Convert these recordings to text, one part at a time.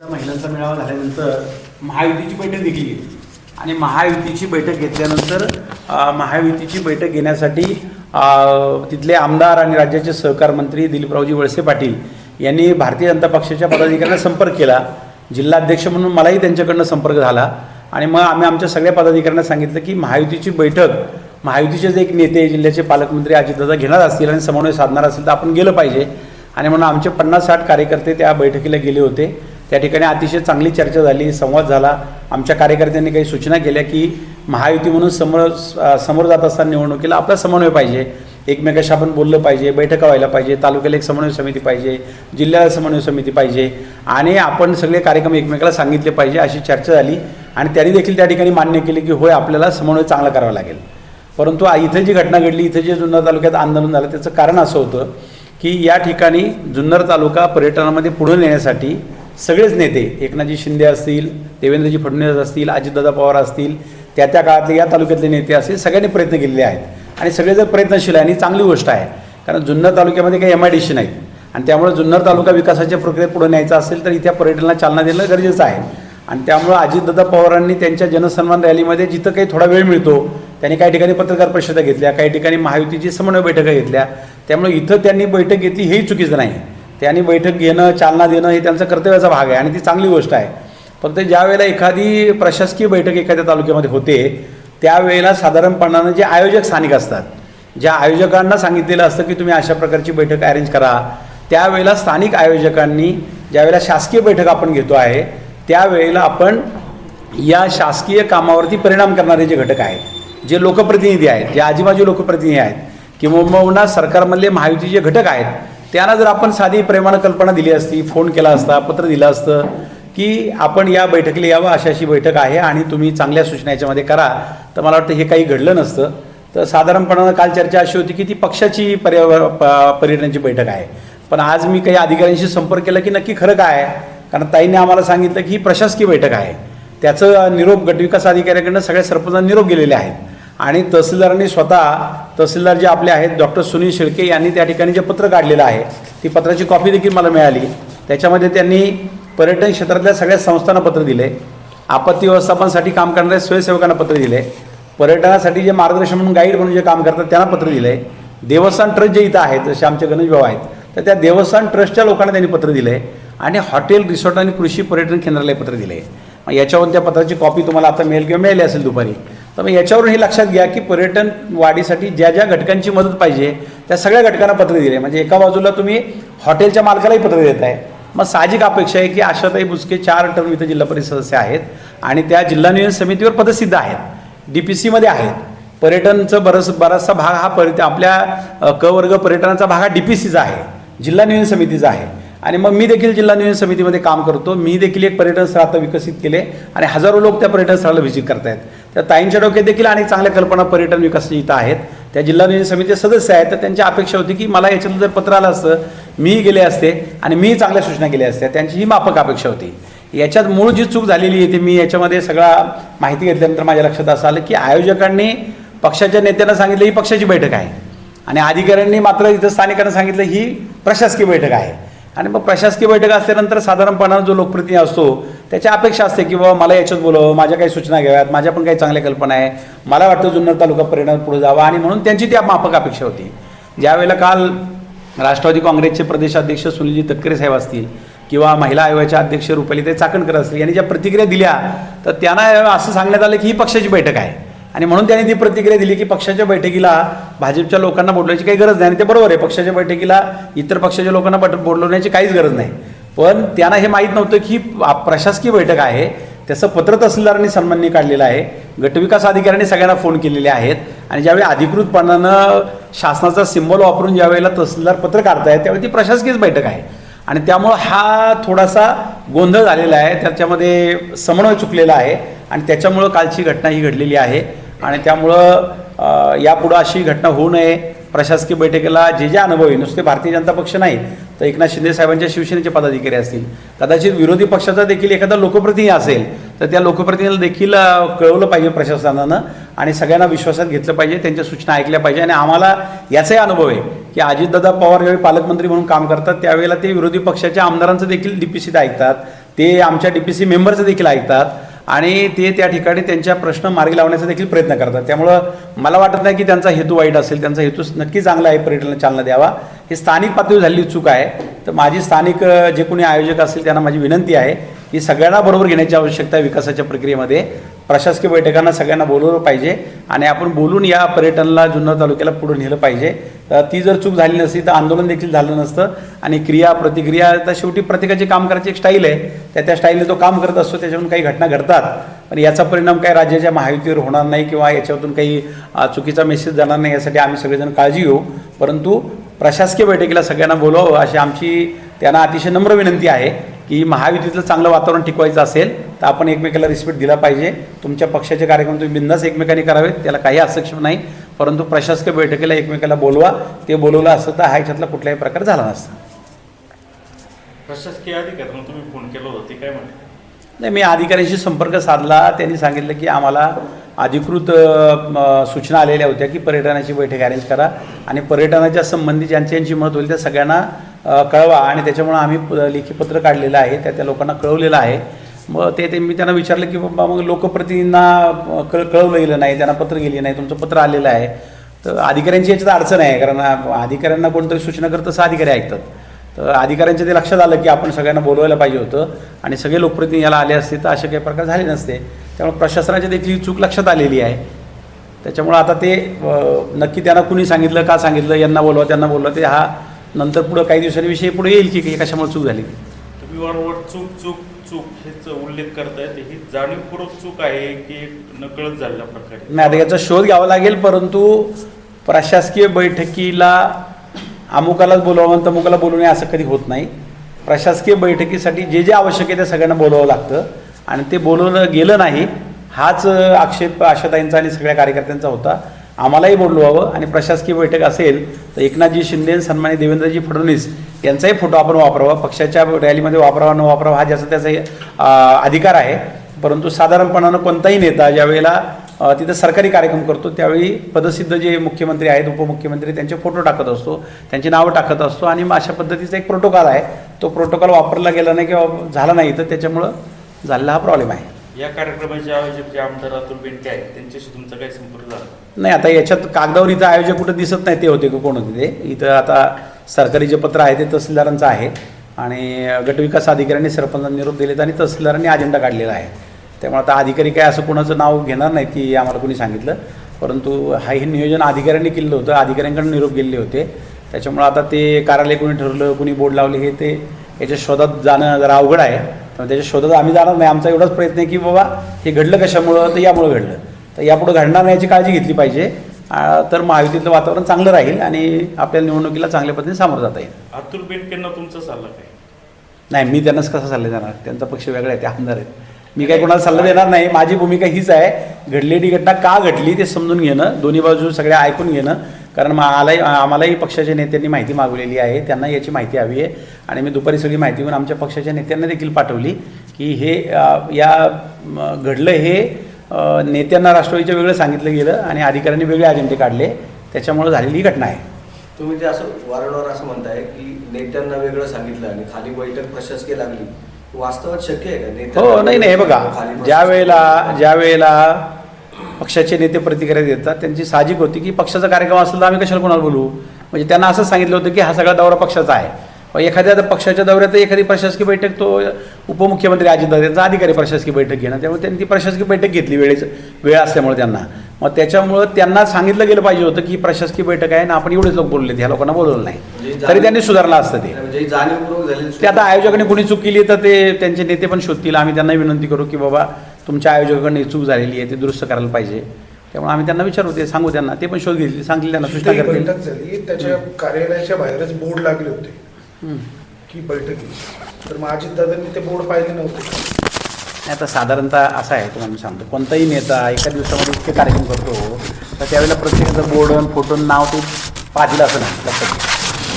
महिलांचा मेळावा झाल्यानंतर महायुतीची बैठक देखील घेतली. आणि महायुतीची बैठक घेतल्यानंतर महायुतीची बैठक घेण्यासाठी तिथले आमदार आणि राज्याचे सहकार मंत्री दिलीपरावजी वळसे पाटील यांनी भारतीय जनता पक्षाच्या पदाधिकाऱ्यांना संपर्क केला. जिल्हाध्यक्ष म्हणून मलाही त्यांच्याकडनं संपर्क झाला. आणि मग आम्ही आमच्या सगळ्या पदाधिकाऱ्यांना सांगितलं की महायुतीची बैठक महायुतीचेच एक नेते जिल्ह्याचे पालकमंत्री अजितदादा घेणार असतील आणि समन्वय साधणार असेल तर आपण गेलं पाहिजे. आणि म्हणून आमचे पन्नास साठ कार्यकर्ते त्या बैठकीला गेले होते. त्या ठिकाणी अतिशय चांगली चर्चा झाली संवाद झाला. आमच्या कार्यकर्त्यांनी काही सूचना केल्या की महायुती म्हणून समोर समोर जात असताना निवडणुकीला आपला समन्वय पाहिजे. एकमेकाशी आपण बोललं पाहिजे बैठका व्हायला पाहिजे तालुक्याला एक समन्वय समिती पाहिजे जिल्ह्याला समन्वय समिती पाहिजे. आणि आपण सगळे कार्यक्रम एकमेकाला सांगितले पाहिजे अशी चर्चा झाली. आणि त्यांनी देखील त्या ठिकाणी मान्य केले की होय आपल्याला समन्वय चांगला करावा लागेल. परंतु इथं जी घटना घडली इथं जे जुन्नर तालुक्यात आंदोलन झालं त्याचं कारण असं होतं की या ठिकाणी जुन्नर तालुका पर्यटनामध्ये पुढे नेण्यासाठी सगळेच नेते एकनाथजी शिंदे असतील देवेंद्रजी फडणवीस असतील अजितदादा पवार असतील त्या त्या काळातले या तालुक्यातले नेते असतील सगळ्यांनी प्रयत्न केलेले आहेत. आणि सगळे जर प्रयत्नशील आहे आणि चांगली गोष्ट आहे कारण जुन्नर तालुक्यामध्ये काही एम आय डी सी नाहीत. आणि त्यामुळे जुन्नर तालुका विकासाच्या प्रक्रियेत पुढे न्यायचा असेल तर इथे पर्यटनाला चालना देणं गरजेचं आहे. आणि त्यामुळं अजितदादा पवारांनी त्यांच्या जनसन्मान रॅलीमध्ये जिथं काही थोडा वेळ मिळतो त्यांनी काही ठिकाणी पत्रकार परिषदा घेतल्या काही ठिकाणी महायुतीची समन्वय बैठका घेतल्या. त्यामुळे इथं त्यांनी बैठक घेतली हेही चुकीचं नाही. त्यांनी बैठक घेणं चालना देणं हे त्यांचा कर्तव्याचा भाग आहे आणि ती चांगली गोष्ट आहे. फक्त ज्या वेळेला एखादी प्रशासकीय बैठक एखाद्या तालुक्यामध्ये होते त्यावेळेला साधारणपणानं जे आयोजक स्थानिक असतात ज्या आयोजकांना सांगितलेलं असतं की तुम्ही अशा प्रकारची बैठक अरेंज करा त्यावेळेला स्थानिक आयोजकांनी ज्यावेळेला शासकीय बैठक आपण घेतो आहे त्यावेळेला आपण या शासकीय कामावरती परिणाम करणारे जे घटक आहेत जे लोकप्रतिनिधी आहेत जे आजीबाजू लोकप्रतिनिधी आहेत किंवा सरकारमधले महायुतीचे घटक आहेत त्यांना जर आपण साधी प्रेमानं कल्पना दिली असती फोन केला असता पत्र दिलं असतं की आपण या बैठकीला यावं अशी अशी बैठक आहे आणि तुम्ही चांगल्या सूचना याच्यामध्ये करा तर मला वाटतं हे काही घडलं नसतं. तर साधारणपणानं काल चर्चा अशी होती की ती पक्षाची पर्यावर प- पर्यटनाची बैठक आहे. पण आज मी काही अधिकाऱ्यांशी संपर्क केला की नक्की खरं काय आहे? कारण ताईने आम्हाला सांगितलं की ही प्रशासकीय बैठक आहे. त्याचं निरोप गटविकास अधिकाऱ्याकडनं सगळ्या सरपंचांना निरोप गेलेले आहेत. आणि तहसीलदारांनी स्वतः तहसीलदार जे आपले आहेत डॉक्टर सुनील शेळके यांनी त्या ठिकाणी जे पत्र काढलेलं आहे ती पत्राची कॉपी देखील मला मिळाली. त्याच्यामध्ये त्यांनी पर्यटन क्षेत्रातल्या सगळ्या संस्थांना पत्र दिले. आपत्ती व्यवस्थापनासाठी काम करणाऱ्या स्वयंसेवकांना पत्र दिले. पर्यटनासाठी जे मार्गदर्शन म्हणून गाईड म्हणून जे काम करतात त्यांना पत्र दिले. देवस्थान ट्रस्ट जे इथं आहेत जसे आमचे गणेशभाऊ आहेत तर त्या देवस्थान ट्रस्टच्या लोकांना त्यांनी पत्र दिले आणि हॉटेल रिसॉर्ट आणि कृषी पर्यटन केंद्राला पत्र दिले. मग याच्यावरून त्या पत्राची कॉपी तुम्हाला आता मिळेल किंवा मिळाली असेल दुपारी. तर मग याच्यावरून हे लक्षात घ्या की पर्यटन वाढीसाठी ज्या ज्या घटकांची मदत पाहिजे त्या सगळ्या घटकांना पत्र दिले म्हणजे एका बाजूला तुम्ही हॉटेलच्या मालकालाही पत्र देत आहे. मग साहजिक अपेक्षा आहे की आशाताई बुचके चार टर्म इथं जिल्हा परिषद सदस्य आहेत आणि त्या जिल्हा नियोजन समितीवर पदसिद्ध आहेत डी पी सीमध्ये आहेत. पर्यटनचं बरंच बराचसा भाग हा पर्य आपल्या क वर्ग पर्यटनाचा भाग हा डी पी सीचा आहे. जिल्हा नियोजन समितीचा आहे. आणि मग मी देखील जिल्हा नियोजन समितीमध्ये काम करतो. मी देखील एक पर्यटन स्थळ आता विकसित केले आणि हजारो लोक त्या पर्यटन स्थळाला व्हिजिट करतायत. त्या ताईंच्या डोक्यात देखील अनेक चांगल्या कल्पना पर्यटन विकासाची इथं आहेत. त्या जिल्हा नियोजन समितीचे सदस्य आहेत. तर त्यांची अपेक्षा होती की मला याच्यातलं जर पत्र आलं असतं मीही गेले असते आणि मीही चांगल्या सूचना केल्या असत्या त्यांची ही माफक अपेक्षा होती. याच्यात मूळ जी चूक झालेली आहे ती मी याच्यामध्ये सगळा माहिती घेतल्यानंतर माझ्या लक्षात असं आलं की आयोजकांनी पक्षाच्या नेत्यांना सांगितलं ही पक्षाची बैठक आहे. आणि अधिकाऱ्यांनी मात्र इथं स्थानिकांना सांगितलं ही प्रशासकीय बैठक आहे. आणि मग प्रशासकीय बैठक असल्यानंतर साधारणपणानं जो लोकप्रतिनिधी असतो त्याच्या अपेक्षा असते की बाबा मला याच्यात बोलावं माझ्या काही सूचना घ्याव्यात माझ्या पण काही चांगल्या कल्पना आहे मला वाटतं जुन्नर तालुका परिणाम पुढे जावा आणि म्हणून त्यांची त्या माफक अपेक्षा होती. ज्यावेळेला काल राष्ट्रवादी काँग्रेसचे प्रदेशाध्यक्ष सुनीलजी तटकरे साहेब असतील किंवा महिला आयोगाच्या अध्यक्ष रुपालीताई चाकणकर असतील यांनी ज्या प्रतिक्रिया दिल्या तर त्यांना असं सांगण्यात आलं की ही पक्षाची बैठक आहे. आणि म्हणून त्यांनी ती प्रतिक्रिया दिली की पक्षाच्या बैठकीला भाजपच्या लोकांना बोलवायची काही गरज नाही. आणि ते बरोबर आहे पक्षाच्या बैठकीला इतर पक्षाच्या लोकांना बट बोलवण्याची काहीच गरज नाही. पण त्यांना हे माहीत नव्हतं की प्रशासकीय बैठक आहे त्याचं पत्र तहसीलदारांनी सन्माननी काढलेलं आहे गटविकास अधिकाऱ्यांनी सगळ्यांना फोन केलेले आहेत आणि ज्यावेळी अधिकृतपणानं शासनाचा सिंबल वापरून ज्यावेळेला तहसीलदार पत्र काढतायत त्यावेळी ती प्रशासकीयच बैठक आहे. आणि त्यामुळं हा थोडासा गोंधळ झालेला आहे त्याच्यामध्ये समन्वय चुकलेला आहे आणि त्याच्यामुळं कालची घटना ही घडलेली आहे. आणि त्यामुळं यापुढं अशी घटना होऊ नये. प्रशासकीय बैठकीला जे जे अनुभवी नुसते भारतीय जनता पक्ष नाही तर एकनाथ शिंदे साहेबांच्या शिवसेनेचे पदाधिकारी असतील. कदाचित विरोधी पक्षाचा देखील एखादा लोकप्रतिनिधी असेल तर त्या लोकप्रतिनिधीला देखील कळवलं पाहिजे प्रशासनानं आणि सगळ्यांना विश्वासात घेतलं पाहिजे त्यांच्या सूचना ऐकल्या पाहिजे आणि आम्हाला याचाही अनुभव आहे की अजितदादा पवार यावेळी पालकमंत्री म्हणून काम करतात त्यावेळेला ते विरोधी पक्षाच्या आमदारांचं देखील डी पी सीत ऐकतात. ते आमच्या डी पी सी मेंबरचं देखील ऐकतात. आणि ते त्या ठिकाणी त्यांच्या प्रश्न मार्गी लावण्याचा देखील प्रयत्न करतात. त्यामुळं मला वाटत नाही की त्यांचा हेतू वाईट असेल त्यांचा हेतू नक्की चांगला आहे पर्यटनाला चालना द्यावा. ही स्थानिक पातळीवर झालेली चूक आहे. तर माझी स्थानिक जे कोणी आयोजक असतील त्यांना माझी विनंती आहे की सगळ्यांना बरोबर घेण्याची आवश्यकता आहे विकासाच्या प्रक्रियेमध्ये. प्रशासकीय बैठकांना सगळ्यांना बोलवलं पाहिजे आणि आपण बोलून या पर्यटनला जुन्नर तालुक्याला पुढे नेलं पाहिजे. तर ती जर चूक झाली नसती तर आंदोलन देखील झालं नसतं आणि क्रिया प्रतिक्रिया तर शेवटी प्रत्येकाची काम करायची एक स्टाईल आहे. त्या त्या स्टाईलने तो काम करत असतो त्याच्यातून काही घटना घडतात. पण याचा परिणाम काही राज्याच्या महायुतीवर होणार नाही किंवा याच्यातून काही चुकीचा मेसेज जाणार नाही यासाठी आम्ही सगळेजण काळजी घेऊ. परंतु प्रशासकीय बैठकीला सगळ्यांना बोलवावं अशी आमची त्यांना अतिशय नम्र विनंती आहे की महायुतीतलं चांगलं वातावरण टिकवायचं असेल तर आपण एकमेकाला रिस्पेक्ट दिला पाहिजे. तुमच्या पक्षाचे कार्यक्रम तुम्ही बिंदास एकमेकांनी करावेत त्याला काही हस्तक्षेप नाही. परंतु प्रशासकीय बैठकीला एकमेकाला बोलवा. ते बोलवलं असतं तर हा याच्यातला कुठलाही प्रकार झाला नसता. प्रशासकीय अधिकाऱ्यांना तुम्ही फोन केला होता ते काय म्हणते नाही मी अधिकाऱ्यांशी संपर्क साधला. त्यांनी सांगितलं की आम्हाला अधिकृत सूचना आलेल्या होत्या की पर्यटनाची बैठक अरेंज करा आणि पर्यटनाच्या संबंधी ज्यांची ज्यांची मत होईल त्या सगळ्यांना कळवा. आणि त्याच्यामुळं आम्ही लेखी पत्र काढलेलं आहे. त्या त्या लोकांना कळवलेलं आहे. मग ते ते मी त्यांना विचारलं की बाबा मग लोकप्रतिनिधींना कळ कळवलं गेलं नाही त्यांना पत्र गेली नाही तुमचं पत्र आलेलं आहे. तर अधिकाऱ्यांची याच्यात अडचण आहे कारण अधिकाऱ्यांना कोणतरी सूचना करत तसं अधिकारी ऐकतात. तर अधिकाऱ्यांच्या ते लक्षात आलं की आपण सगळ्यांना बोलवायला पाहिजे होतं आणि सगळे लोकप्रतिनिधी याला आले असते तर असे काही प्रकार झाले नसते. त्यामुळे प्रशासनाची देखील चूक लक्षात आलेली आहे. त्याच्यामुळं आता ते नक्की त्यांना कुणी सांगितलं का सांगितलं यांना बोलवा त्यांना बोलवा ते हा नंतर पुढं काही दिवसांनी विषय पुढे येईल की की कशामुळे चूक झाली. तुम्ही वारंवार चूक चूक चूक हेच उल्लेख करतायत ही जाणीवपूर्वक चूक आहे की नकळत झालेल्या प्रकारे. नाही आता याचा शोध घ्यावा लागेल परंतु प्रशासकीय बैठकीला अमुकालाच बोलवावं तमुकाला बोलू नये असं कधी होत नाही. प्रशासकीय बैठकीसाठी जे जे आवश्यक आहे ते सगळ्यांना बोलवावं लागतं. आणि ते बोलवलं गेलं नाही हाच आक्षेप आशाताईंचा आणि सगळ्या कार्यकर्त्यांचा होता. आम्हालाही बोलवावं आणि प्रशासकीय बैठक असेल तर एकनाथजी शिंदे सन्मानित देवेंद्रजी फडणवीस यांचाही फोटो आपण वापरावा पक्षाच्या रॅलीमध्ये वापरावा न वापरावा हा ज्याचा त्याचा अधिकार आहे. परंतु साधारणपणानं कोणताही नेता ज्यावेळेला तिथं सरकारी कार्यक्रम करतो त्यावेळी पदसिद्ध जे मुख्यमंत्री आहेत उपमुख्यमंत्री त्यांचे फोटो टाकत असतो त्यांची नावं टाकत असतो आणि मग अशा पद्धतीचा एक प्रोटोकॉल आहे. तो प्रोटोकॉल वापरला गेला नाही किंवा झाला नाही तर त्याच्यामुळं झालेला हा प्रॉब्लेम आहे. या कार्यक्रमाचे आयोजक जे आमदार अतुल बेनके आहेत त्यांच्याशी तुमचा काही संपर्क झाला? नाही आता याच्यात कागदावर इथं आयोजक कुठं दिसत नाही ते होते का कोण होते ते? इथं आता सरकारी जे पत्र आहे ते तहसीलदारांचं आहे आणि गटविकास अधिकाऱ्यांनी सरपंचांना निरोप दिलेत आणि तहसीलदारांनी अजेंडा काढलेला आहे. त्यामुळे आता अधिकारी काय असं कोणाचं नाव घेणार नाही की आम्हाला कोणी सांगितलं. परंतु हा हे नियोजन अधिकाऱ्यांनी केलं होतं अधिकाऱ्यांकडून निरोप गेलेले होते. त्याच्यामुळे आता ते कार्यालय कोणी ठरवलं कोणी बोर्ड लावले हे ते याच्या शोधात जाणं जरा अवघड आहे. पण त्याच्या शोधात आम्ही जाणार नाही. आमचा एवढाच प्रयत्न आहे की बाबा हे घडलं कशामुळं? तर यामुळं घडलं. तर यापुढे घडणार नाही याची काळजी घेतली पाहिजे. तर महायुतीतलं वातावरण चांगलं राहील आणि आपल्या निवडणुकीला चांगल्या पद्धतीने सामोरं जाता येईल. अतुल बेनकेंना तुमचा सल्ला काय? नाही मी त्यांनाच कसा सल्ला देणार? त्यांचा पक्ष वेगळा आहे ते आमदार आहेत. मी काही कोणाला सल्ला देणार नाही. माझी भूमिका हीच आहे. घडलेली घटना का घडली ते समजून घेणं दोन्ही बाजू सगळ्या ऐकून घेणं. कारण मलाही आम्हालाही पक्षाच्या नेत्यांनी माहिती मागवलेली आहे. त्यांना याची माहिती हवी आहे. आणि मी दुपारी सगळी माहिती घेऊन आमच्या पक्षाच्या नेत्यांना देखील पाठवली की हे या घडलं हे नेत्यांना राष्ट्रवादीच्या वेगळं सांगितलं गेलं आणि अधिकाऱ्यांनी वेगळे अजेंडे काढले. त्याच्यामुळे झालेली ही घटना आहे. तुम्ही ते असं वारंवार असं म्हणताय की नेत्यांना वेगळं सांगितलं आणि खाली बैठक प्रशासकीय लागली. वास्तवात शक्य आहे का? हो नाही नाही बघा. ज्या वेळेला ज्या वेळेला पक्षाचे नेते प्रतिक्रिया देतात. त्यांची साहजिक होती की पक्षाचा कार्यक्रम असला तर आम्ही कशाला कोणाला बोलू म्हणजे त्यांना असंच सांगितलं होतं की हा सगळा दौरा पक्षाचा आहे. एखाद्या पक्षाच्या दौऱ्यात एखादी प्रशासकीय बैठक तो उपमुख्यमंत्री अजितदादा त्यांचा अधिकारी प्रशासकीय बैठक घेणं त्यामुळे त्यांनी ती प्रशासकीय बैठक घेतली वेळेचं वेळ असल्यामुळे त्यांना. मग त्याच्यामुळं त्यांना सांगितलं गेलं पाहिजे होतं की प्रशासकीय बैठक आहे ना आपण एवढेच लोक बोलले ह्या लोकांना बोलवलं नाही. म्हणजे तरी त्यांनी सुधारलं असतं ते. म्हणजे ते आता आयोजकाने कोणी चूक केली तर ते त्यांचे नेते पण शोधतील. आम्ही त्यांना विनंती करू की बाबा तुमच्या आयोजकाकडनं ही चूक झालेली आहे ते दुरुस्त करायला पाहिजे. त्यामुळे आम्ही त्यांना विचारू ते सांगू त्यांना. ते पण शोध घेतली सांगतील त्यांना सूचना तिथे एक करतील. बैठक झाली त्याच्या कार्यालयाच्या बाहेरच बोर्ड लागले होते. की बैठक. तर मग अजितदादांनी ते बोर्ड पाहिले नव्हते. नाही, आता साधारणतः असं आहे तुम्हाला मी सांगतो. कोणताही नेता एका दिवसामध्ये इतके कार्यक्रम करतो तर त्यावेळेला प्रत्येकाचं बोर्ड फोटो नाव ते पाहतील असं नाही लक्षात घ्या.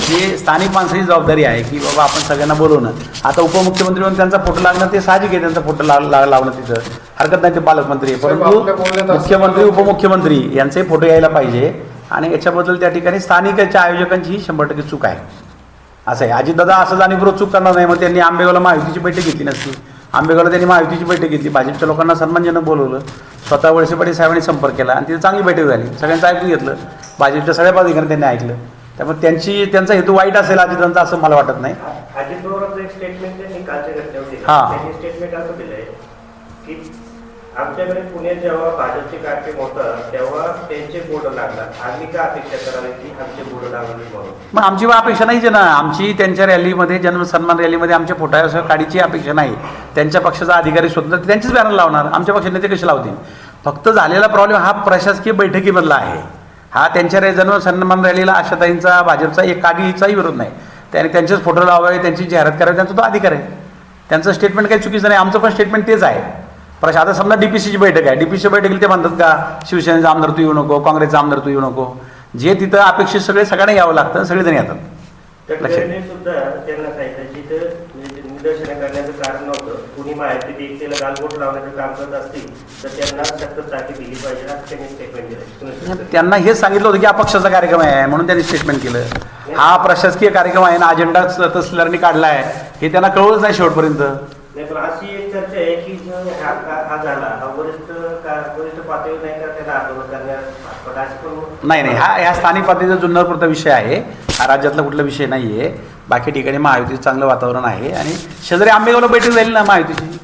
जे स्थानिक माणसाची जबाबदारी आहे की बाबा आपण सगळ्यांना बोलवणं. आता उपमुख्यमंत्री म्हणून त्यांचा फोटो लागणं ते साहजिक आहे त्यांचा फोटो लावणं तिथं. हरकत नाही ते पालकमंत्री परंतु मुख्यमंत्री उपमुख्यमंत्री यांचाही फोटो यायला पाहिजे आणि याच्याबद्दल त्या ठिकाणी स्थानिकाच्या आयोजकांची ही शंभर टक्के चूक आहे. असं आहे. अजितदादा असं जाणीवपूर्वक चूक करणार नाही मग त्यांनी आंबेगावला महायुतीची बैठक घेतली नसती. आंबेगावला त्यांनी महायुतीची बैठक घेतली. भाजपच्या लोकांना सन्मानजनक बोलवलं. स्वतः वळसे पाटील साहेबांनी संपर्क केला आणि तिथे चांगली बैठक झाली. सगळ्यांचं ऐकून घेतलं. भाजपच्या सगळ्या पदाधिकाऱ्यांनी त्यांनी ऐकलं. त्यामुळे त्यांची त्यांचा हेतू वाईट असेल अजितदांचा असं मला वाटत नाही. अजित पवारांचं एक स्टेटमेंट त्यांनी कालच्या घटनेवर दिलं. हा. त्यांनी स्टेटमेंट असं दिलंय की आमच्याकडे पुण्यात जेव्हा भाजपचे कार्यक्रम होतात तेव्हा त्यांचे बोर्ड लागतात. आम्ही का अपेक्षा करावी की आमचे बोर्ड लागले म्हणून? मग आमची अपेक्षा नाहीच आहे ना. आमची त्यांच्या रॅलीमध्ये जन्म सन्मान रॅलीमध्ये आमच्या फोटासह काढीची अपेक्षा नाही. त्यांच्या पक्षाचा अधिकारी स्वतंत्र त्यांचेच बॅनर लावणार. आमच्या पक्षाचे नेते कसे लावतील? फक्त झालेला प्रॉब्लेम हा प्रशासकीय बैठकीमधला आहे. हा त्यांच्या रे- जन्म सन्मान रॅलीला आशाताईंचा भाजपचा एक काडीचाही विरोध नाही. त्याने त्यांचेच फोटो लावावे त्यांची जाहिरात करावी त्यांचा तो अधिकार आहे. त्यांचं स्टेटमेंट काही चुकीचं नाही आमचं पण स्टेटमेंट तेच आहे. प्रशा आता समजा डीपीसीची बैठक आहे. डीपीसी बैठकीला ते म्हणतात का शिवसेनेचा आमदार तू येऊ नको काँग्रेसचा आमदार तू येऊ नको. जे तिथं अपेक्षित सगळे सगळ्यांना यावं लागतं सगळेजण येतात. लक्षात. निदर्शनं करण्याचं कारण नव्हतं. कुणी माहिती एकतेला गालबोट लावण्याचं काम करत असतील तर त्यांना सक्त चाकी दिली पाहिजे असं त्यांनी स्टेटमेंट दिलं. त्यांना हेच सांगितलं होतं की हा पक्षाचा कार्यक्रम आहे म्हणून त्यांनी स्टेटमेंट केलं. हा प्रशासकीय कार्यक्रम आहे ना अजेंडा तहसीलदारांनी काढला आहे हे त्यांना कळवलंच नाही शेवटपर्यंत. नाही पण अशी एक चर्चा आहे की हा हा- हा झाला हा वरिष्ठ वरिष्ठ पातळीवर नाही का त्याला आंदोलन करण्यास नाही नाही हा ह्या स्थानिक पातळीचा जुन्नरपुरता विषय आहे. हा राज्यातला कुठला विषय नाही आहे बाकी ठिकाणी महायुतीचं चांगलं वातावरण आहे. आणि शेजारी आंबेगावला बैठक झाली ना महायुतीची?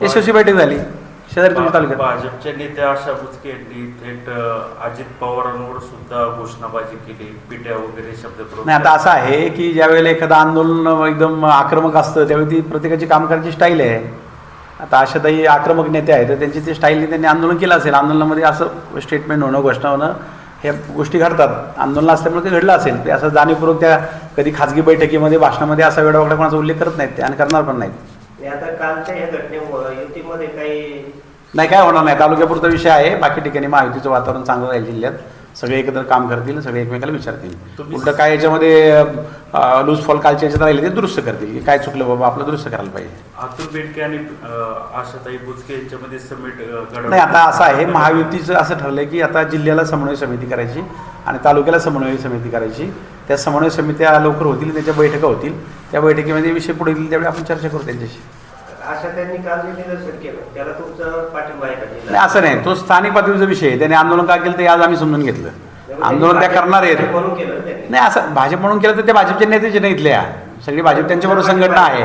यशस्वी बैठक झाली. शेजारी तुमच्या तालुक्यात. भाजपच्या नेत्या आशा बुचके यांनी थेट अजित पवारांवर सुद्धा घोषणाबाजी केली. पिट्या वगैरे शब्द नाही आता असं आहे की ज्या वेळेला एखादं आंदोलन एकदम आक्रमक असतं त्यावेळी ती प्रत्येकाची काम करायची स्टाईल आहे. आता आशाताई आक्रमक नेते आहेत तर त्यांची ती स्टाईलने त्यांनी आंदोलन केलं असेल. आंदोलनामध्ये असं स्टेटमेंट होणं घोषणा होणं ह्या गोष्टी घडतात. आंदोलन असल्यामुळे ते घडलं असेल. ते असं जाणीवपूर्वक त्या कधी खाजगी बैठकीमध्ये भाषणामध्ये असा वेळा वगैरे कोणाचा उल्लेख करत नाहीत. ते आणि करणार पण नाहीत. आता कालच्या या घटनेमुळे युतीमध्ये काही नाही काय होणार नाही. तालुक्यापुरता विषय आहे. बाकी ठिकाणी महायुतीचं वातावरण चांगलं राहील जिल्ह्यात. सगळे एकत्र काम करतील सगळे एकमेकाला विचारतील. उलटं काय याच्यामध्ये लूज फॉल कालच्या याच्यात राहिले ते दुरुस्त करतील की काय चुकलं बाबा आपलं दुरुस्त करायला पाहिजे. अतुल बेनके आणि आशाताई बुचके यांच्यामध्ये समिट नाही आता असं आहे महायुतीचं असं ठरलंय की आता जिल्ह्याला समन्वय समिती करायची आणि तालुक्याला समन्वय समिती करायची. त्या समन्वय समित्या लवकर होतील त्याच्या बैठका होतील. त्या बैठकीमध्ये विषय पुढे येतील त्यावेळी आपण चर्चा करू त्यांच्याशी. अशा त्यांनी काल जे निदर्शन केलं त्याला तुमचं पाठिंबा आहे का नाही? असं नाही. तो स्थानिक पातळीचा विषय आहे. त्याने आंदोलन का केलं ते आज आम्ही समजून घेतलं. आंदोलन त्या करणार आहेत. म्हणून केलं ना त्यांनी. नाही असं भाजप म्हणून केलं तर ते भाजपचे नेतेचे नाही इथल्या. सगळी भाजप त्यांच्याबरोबर संघटना आहे.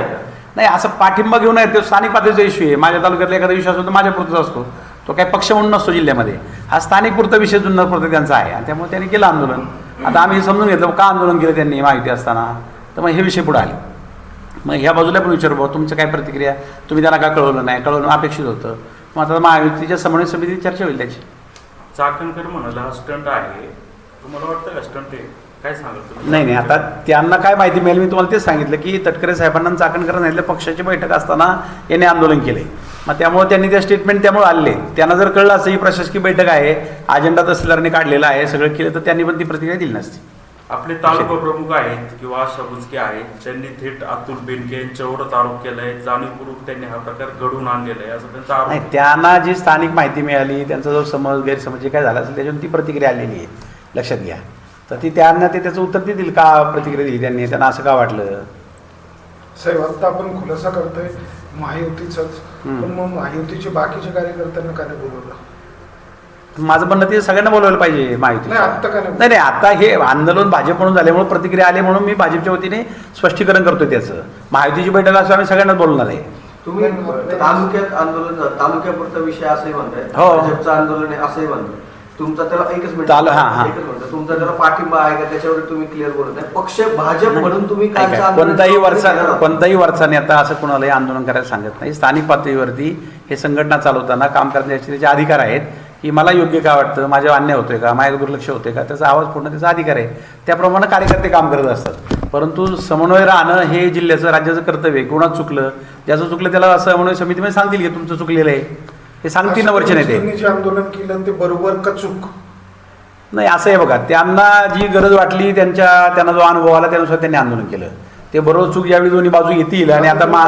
नाही असं पाठिंबा घेऊन आहेत. तो स्थानिक पातळीचा इश्यू आहे. माझ्या तालुक्यातला एखादा विषय असतो तर माझ्या पुरता असतो. तो काही पक्ष म्हणून नसतो जिल्ह्यामध्ये. हा स्थानिक पुरता विषय जुन्नर पुरता त्यांचा आहे. आणि त्यामुळे त्यांनी केलं आंदोलन. आता आम्ही हे समजून घेतलं. का आंदोलन केलं त्यांनी माहिती असताना? तर मग हे विषय पुढे आले. मग ह्या बाजूला पण विचारू भाऊ तुमचं काय प्रतिक्रिया? तुम्ही त्यांना का कळवलं नाही? कळवणं अपेक्षित होतं. मग आता महायुतीच्या समन्वय समितीत चर्चा होईल त्याची. चाकणकर म्हणाला हा स्टंट आहे. तुम्हाला वाटतं का स्टंट आहे? काय सांगाल तुम्ही? नाही नाही आता त्यांना काय माहिती मिळेल मी तुम्हाला तेच सांगितलं की तटकरे साहेबांना चाकणकर नाही पक्षाची बैठक असताना यांनी आंदोलन केले. मग त्यामुळे त्यांनी ते स्टेटमेंट त्यामुळे आले त्यांना जर कळलं असं ही प्रशासकीय बैठक आहे अजेंडा तहसीलदारांनी काढलेला आहे सगळं केलं तर त्यांनी पण ती प्रतिक्रिया दिली नसती. आपले तालुका प्रमुख आहेत किंवा आशा बुचके आहेत त्यांनी थेट अतुल बेनके यांच्यावरच आरोप केलाय जाणीवपूर्वक त्यांनी हा प्रकार घडवून आणलेला आहे असं त्यांचा आरोप. त्यांना जी स्थानिक माहिती मिळाली त्यांचा जो समज गैरसमज जे काय झाला असेल त्याच्यातून ती प्रतिक्रिया आलेली आहे. लक्षात घ्या. तर ती त्यांना ते त्याचं उत्तर देतील का प्रतिक्रिया दिली त्यांनी? त्यांना असं का वाटलं? साहेब आता आपण खुलासा करतोय महायुतीचाच. पण मग महायुतीचे बाकीचे कार्यकर्त्यांना काय बोलवलं? माझं म्हणणं ते सगळ्यांना बोलवायला पाहिजे माहिती. नाही, नाही. आता हे आंदोलन भाजप म्हणून झाल्यामुळे प्रतिक्रिया आली म्हणून मी भाजपच्या वतीने स्पष्टीकरण करतोय त्याचं. महायुतीची बैठक असं आम्ही सगळ्यांनाच बोलणार आहे. तुम्ही तालुक्यात आंदोलन तालुक्यापुरता विषय असंही म्हणताय. हो. भाजपचं आंदोलन आहे असंही म्हणताय. तुमचा त्याला एकच मिनिट. हा, हा. तुमचा त्याला पाठिंबा आहे का? त्याच्यावर तुम्ही क्लिअर बोलत आहे. पक्ष भाजप म्हणून तुम्ही कोणताही वरचा. कोणताही वरचा नेता असं कोणालाही आंदोलन करायला सांगत नाही. स्थानिक पातळीवरती हे संघटना चालवताना काम करण्याचे त्याचे अधिकार आहेत. की मला योग्य काय वाटतं? माझ्यावर अन्याय होतोय का? माझ्या दुर्लक्ष होतोय का? त्याचा आवाज पूर्ण त्याचा अधिकार आहे. त्याप्रमाणे कार्यकर्ते काम करत असतात. परंतु समन्वय राहणं हे जिल्ह्याचं राज्याचं कर्तव्य आहे. कोणाच चुकलं? ज्याचं चुकलं त्याला समन्वय समितीमध्ये सांगतील की तुमचं चुकलेलं आहे. हे सांगतील ना वरचे नेते. आंदोलन केलं ते बरोबर का चूक? नाही असं आहे बघा. त्यांना जी गरज वाटली त्यांच्या त्यांना जो अनुभव आला त्यानुसार त्यांनी आंदोलन केलं. ते बरोबर चूक यावेळी दोन्ही बाजू येतील आणि आता मा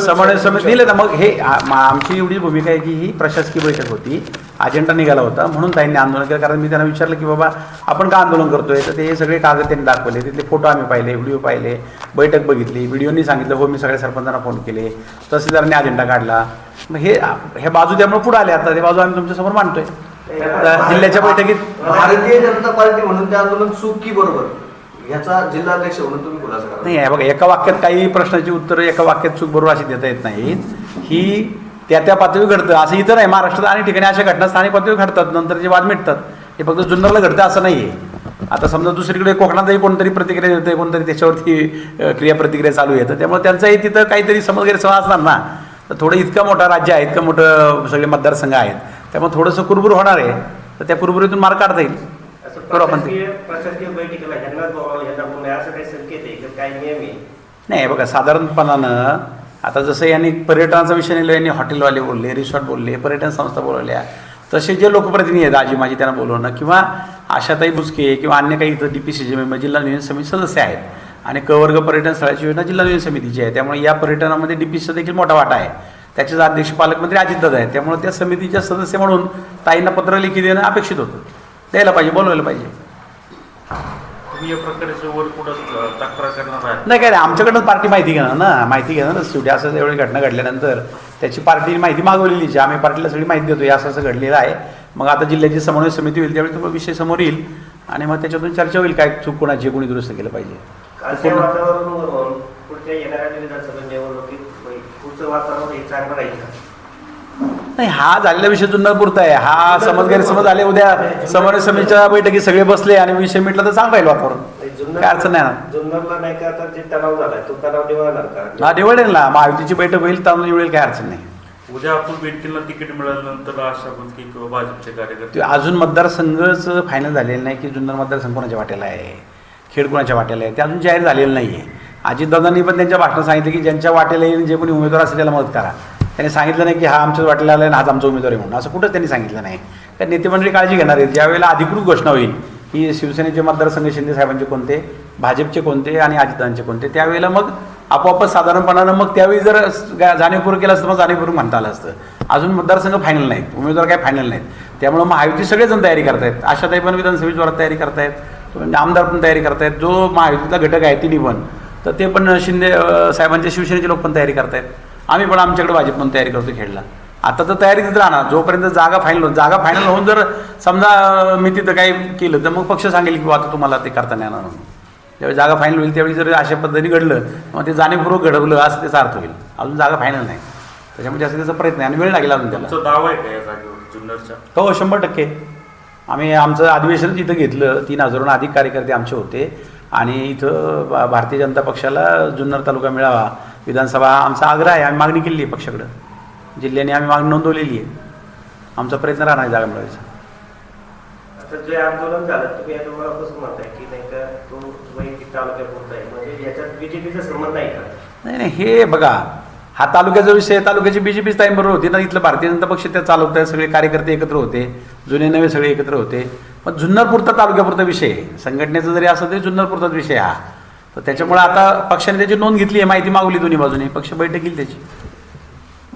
समन्वय समिती दिलं ना मग हे आमची एवढी भूमिका आहे की ही प्रशासकीय बैठक होती. अजेंडा निघाला होता. म्हणून ताईंनी आंदोलन केलं. कारण मी त्यांना विचारलं की बाबा आपण का आंदोलन करतोय? तर ते सगळे कागद त्यांनी दाखवले. तिथले फोटो आम्ही पाहिले व्हिडिओ पाहिले बैठक बघितली. व्हिडिओनी सांगितलं हो मी सगळ्या सरपंचांना फोन केले. तहसीलदारांनी अजेंडा काढला. मग हे ह्या बाजू त्यामुळे पुढे आले. आता ते बाजू आम्ही तुमच्यासमोर मांडतोय. जिल्ह्याच्या बैठकीत भारतीय जनता पार्टी म्हणून ते आंदोलन चूक की बरोबर? ह्याचा जिल्हाध्यक्ष म्हणून तुम्ही खुलासा करा. नाही आहे बघा एका वाक्यात काही प्रश्नाची उत्तरं एका वाक्यात चूक बरोबर अशी देता येत नाहीत. ही त्या त्या पातळीवर घडतं. असं इतर आहे महाराष्ट्रात अनेक ठिकाणी अशा घटना स्थानिक पातळीवर घडतात. नंतर जे वाद मिटतात हे फक्त जुन्नरला घडतं असं नाही आहे आता समजा दुसरीकडे कोकणातही कोणतरी प्रतिक्रिया देतं कोणतरी त्याच्यावरती क्रियाप्रतिक्रिया चालू येतं त्यामुळे त्यांचाही तिथं काहीतरी समज गैरसमज असणार ना. तर थोडं इतकं मोठं राज्य आहे इतकं मोठं सगळे मतदारसंघ आहेत. त्यामुळे थोडंसं कुरबुर होणार आहे. तर त्या कुरबुरीतून मार्ग काढता येईल. प्रशासकीय प्रशासकीय बैठकीला ह्यांनाच बोलावं ह्यांना बोलणं असं काही संकेत आहे की? काही नियम आहे? नाही बघा साधारणपणानं आता जसं यांनी पर्यटनाचा विषय नेला यांनी हॉटेलवाले बोलले रिसॉर्ट बोलले पर्यटन संस्था बोलवल्या तसे जे लोकप्रतिनिधी आहेत आजी माझी त्यांना बोलवणं किंवा आशाताई बुचके किंवा अन्य काही इथं डी पी सी जी जिल्हा नियोजन समिती सदस्य आहेत आणि क वर्ग पर्यटन स्थळाची योजना जिल्हा नियोजन समितीची आहे त्यामुळे या पर्यटनामध्ये डी पी सीचा देखील मोठा वाटा आहे. त्याचेच अध्यक्ष पालकमंत्री अजितदादा आहेत त्यामुळे त्या समितीच्या सदस्य म्हणून ताईंना पत्र लिखी देणं अपेक्षित होतं. द्यायला पाहिजे बोलवायला पाहिजे. तुम्ही या प्रकारचे वर पुढे तक्रार करणार आहे नाही काय नाही आमच्याकडनं पार्टी माहिती घेणार ना माहिती घेणार ना. शेवटी असं एवढी घटना घडल्यानंतर त्याची पार्टी माहिती मागवलेलीच. आम्ही पार्टीला सगळी माहिती देतो हे असं असं घडलेलं आहे. मग आता जिल्ह्याची समन्वय समिती होईल त्यावेळी तुम्हाला विषय समोर येईल. आणि मग त्याच्यातून चर्चा होईल काय चूक कोणाची कोणी दुरुस्त केलं पाहिजे. पुढच्या येणाऱ्या विधानसभा निवडणुकीत पुढचं वातावरण हे चांगलं राहील? नाही हा झालेला विषय जुन्नर पुरता आहे. हा समज गैरसमज आले उद्या समन्वय समितीच्या बैठकीत सगळे बसले आणि विषय मिटला तर चांगलं राहील वातावरण काय अडचण नाही ना जुन्नरला नाही का आता जे तणाव झालाय तो तणाव का? हा निवडेल ना. महायुतीची बैठक होईल त्यामुळे निवडेल काय अडचण नाही. उद्या अतुल बेनकेला तिकीट मिळाल्यानंतर आशा बुचके किंवा भाजपचे कार्यकर्ते ते अजून मतदारसंघच फायनल झालेलं नाही की जुन्नर मतदारसंघ कोणाच्या वाट्याला आहे? खेड कोणाच्या वाट्याला आहे? ते अजून जाहीर झालेलं नाही आहे अजितदादांनी पण त्यांच्या भाषणात सांगितलं की ज्यांच्या वाट्याला येईल जे कोणी उमेदवार असेल त्याला मदत करा. त्यांनी सांगितलं नाही की हा आमच्याच वाट्याला आला आणि हाच आमचा उमेदवार आहे म्हणून. असं कुठंच त्यांनी सांगितलं नाही. कारण नेतेमंडळी काळजी घेणार आहेत. ज्यावेळेला अधिकृत घोषणा होईल की शिवसेनेचे मतदारसंघ शिंदे साहेबांचे कोणते भाजपचे कोणते आणि अजितांचे कोणते त्यावेळेला मग आपोआपच साधारणपणानं मग त्यावेळी जर जाणीवपूर्वक केलं असतं मग जाणीवपूर्वक म्हणता आलं असतं. अजून मतदारसंघ फायनल नाहीत. उमेदवार काय फायनल नाहीत. त्यामुळे महायुती सगळेजण तयारी करतायत. आशाताई पण विधानसभेची जोरात तयारी करतायत. म्हणजे आमदार पण तयारी करतायत. जो महायुतीतला घटक आहे तिन्ही पण. तर ते पण शिंदे साहेबांचे साहेबांच्या शिवसेनेचे लोक पण तयारी करतायत. आम्ही पण आमच्याकडे भाजप पण तयारी करतो खेळला आता तर तयारीतच राहणार. जोपर्यंत जागा फायनल होत जागा फायनल होऊन जर समजा मी तिथं काही केलं तर मग पक्ष सांगेल की आता तुम्हाला ते करता नाही येणार म्हणून. ज्यावेळी जागा फायनल होईल त्यावेळी जर अशा पद्धतीने घडलं मग ते जाणीवपूर्वक घडवलं असं त्याचा अर्थ होईल. अजून जागा फायनल नाही. त्याच्यामुळे जास्त त्याचा प्रयत्न आहे आणि वेळ लागेल अजून त्याला. दावा आहे का या जागेवर जुन्नरच्या? हो शंभर टक्के. आम्ही आमचं अधिवेशनच इथं घेतलं. तीन हजारहून अधिक कार्यकर्ते आमचे होते. आणि इथं भारतीय जनता पक्षाला जुन्नर तालुका मिळावा. विधानसभा आमचा आग्रह आहे आम्ही मागणी केलेली आहे पक्षाकडं. जिल्ह्याने आम्ही मागणी नोंदवलेली आहे. आमचा प्रयत्न राहणार आहे जागा मिळवायचा. आता जे आंदोलन झालं तुम्ही आता मला कसं म्हणताय की नाही का तो वैयक्तिक तालुक्यापुरता आहे. म्हणजे याच्यात बीजेपीचा संबंध आहे का? नाही नाही हे बघा हा तालुक्याचा विषय तालुक्याची बी जे पीच बरोबर होती. ना इथलं भारतीय जनता पक्ष त्या चालवत आहे सगळे कार्यकर्ते एकत्र होते. जुने नवे सगळे एकत्र होते. पण जुन्नरपुरता तालुक्यापुरता विषय संघटनेचा जरी असं तरी जुन्नरपुरताच विषय हा. तर त्याच्यामुळे आता पक्षाने त्याची नोंद घेतली आहे माहिती मागवली दोन्ही बाजूने. पक्ष बैठक घेईल त्याची.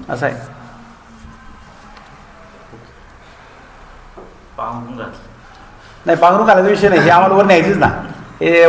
असं आहे. नाही पांघरून घालायचा विषय नाही. हे आम्हाला वर न्यायचीच ना. हे